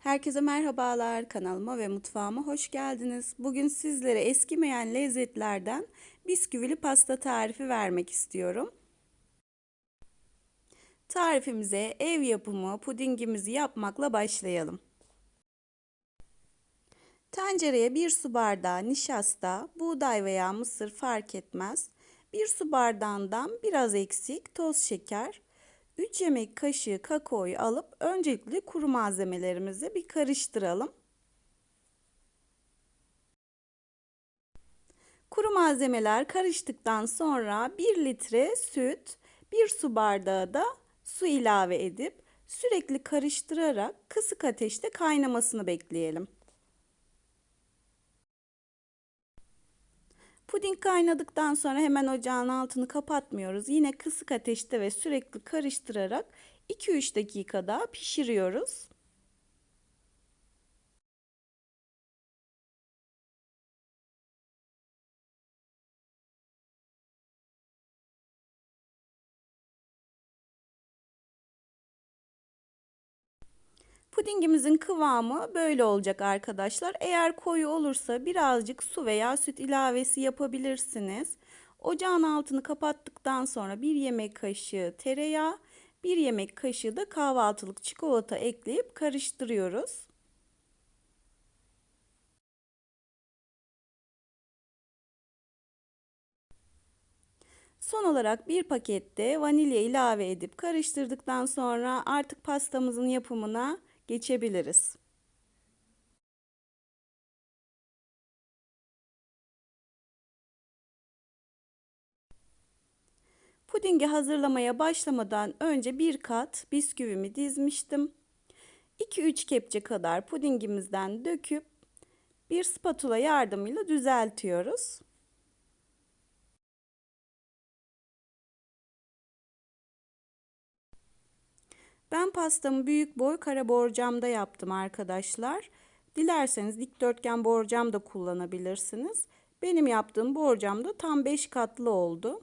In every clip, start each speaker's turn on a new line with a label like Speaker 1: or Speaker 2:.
Speaker 1: Herkese merhabalar. Kanalıma ve mutfağıma hoş geldiniz. Bugün sizlere eskimeyen lezzetlerden bisküvili pasta tarifi vermek istiyorum. Tarifimize ev yapımı pudingimizi yapmakla başlayalım. Tencereye bir su bardağı nişasta, buğday veya mısır fark etmez. Bir su bardağından biraz eksik toz şeker, 3 yemek kaşığı kakaoyu alıp öncelikle kuru malzemelerimizi bir karıştıralım. Kuru malzemeler karıştıktan sonra 1 litre süt, 1 su bardağı da su ilave edip sürekli karıştırarak kısık ateşte kaynamasını bekleyelim. Puding kaynadıktan sonra hemen ocağın altını kapatmıyoruz. Yine kısık ateşte ve sürekli karıştırarak 2-3 dakika daha pişiriyoruz. Pudingimizin kıvamı böyle olacak arkadaşlar. Eğer koyu olursa birazcık su veya süt ilavesi yapabilirsiniz. Ocağın altını kapattıktan sonra bir yemek kaşığı tereyağı, bir yemek kaşığı da kahvaltılık çikolata ekleyip karıştırıyoruz. Son olarak bir pakette vanilya ilave edip karıştırdıktan sonra artık pastamızın yapımına geçebiliriz. Pudingi hazırlamaya başlamadan önce bir kat bisküvimi dizmiştim. 2-3 kepçe kadar pudingimizden döküp bir spatula yardımıyla düzeltiyoruz. Ben pastamı büyük boy kara borcamda yaptım arkadaşlar. Dilerseniz dikdörtgen borcam da kullanabilirsiniz. Benim yaptığım borcamda tam 5 katlı oldu.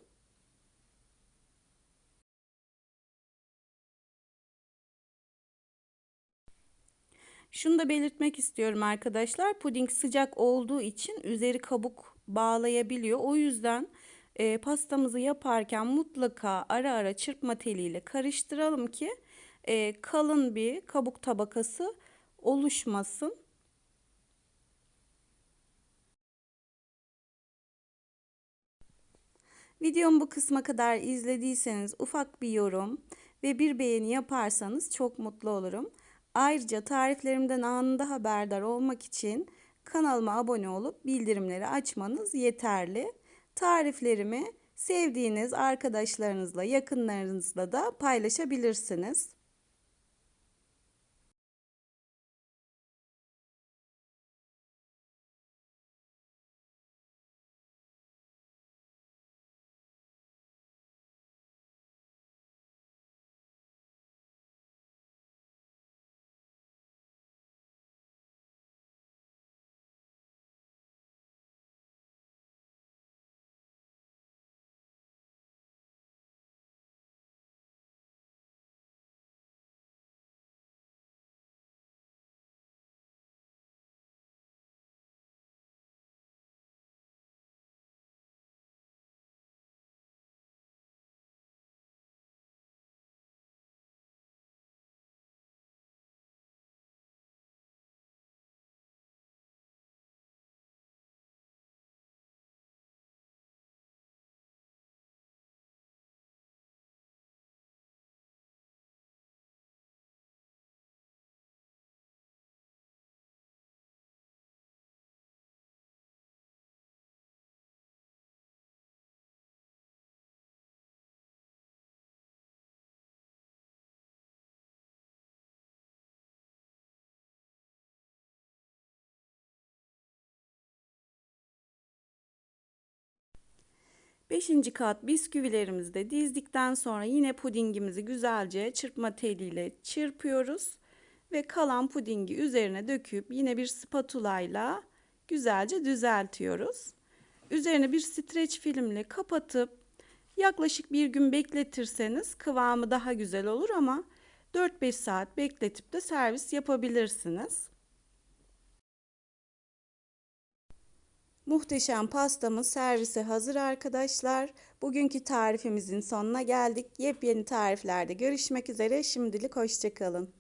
Speaker 1: Şunu da belirtmek istiyorum arkadaşlar. Puding sıcak olduğu için üzeri kabuk bağlayabiliyor. O yüzden e, pastamızı yaparken mutlaka ara ara çırpma teliyle karıştıralım ki e, kalın bir kabuk tabakası oluşmasın. Videomu bu kısma kadar izlediyseniz ufak bir yorum ve bir beğeni yaparsanız çok mutlu olurum. Ayrıca tariflerimden anında haberdar olmak için kanalıma abone olup bildirimleri açmanız yeterli. Tariflerimi sevdiğiniz arkadaşlarınızla, yakınlarınızla da paylaşabilirsiniz. Beşinci kat bisküvilerimizi de dizdikten sonra yine pudingimizi güzelce çırpma teliyle çırpıyoruz. Ve kalan pudingi üzerine döküp yine bir spatula ile güzelce düzeltiyoruz. Üzerine bir streç filmle kapatıp yaklaşık bir gün bekletirseniz kıvamı daha güzel olur ama 4-5 saat bekletip de servis yapabilirsiniz. Muhteşem pastamız servise hazır arkadaşlar. Bugünkü tarifimizin sonuna geldik. Yepyeni tariflerde görüşmek üzere. Şimdilik hoşçakalın.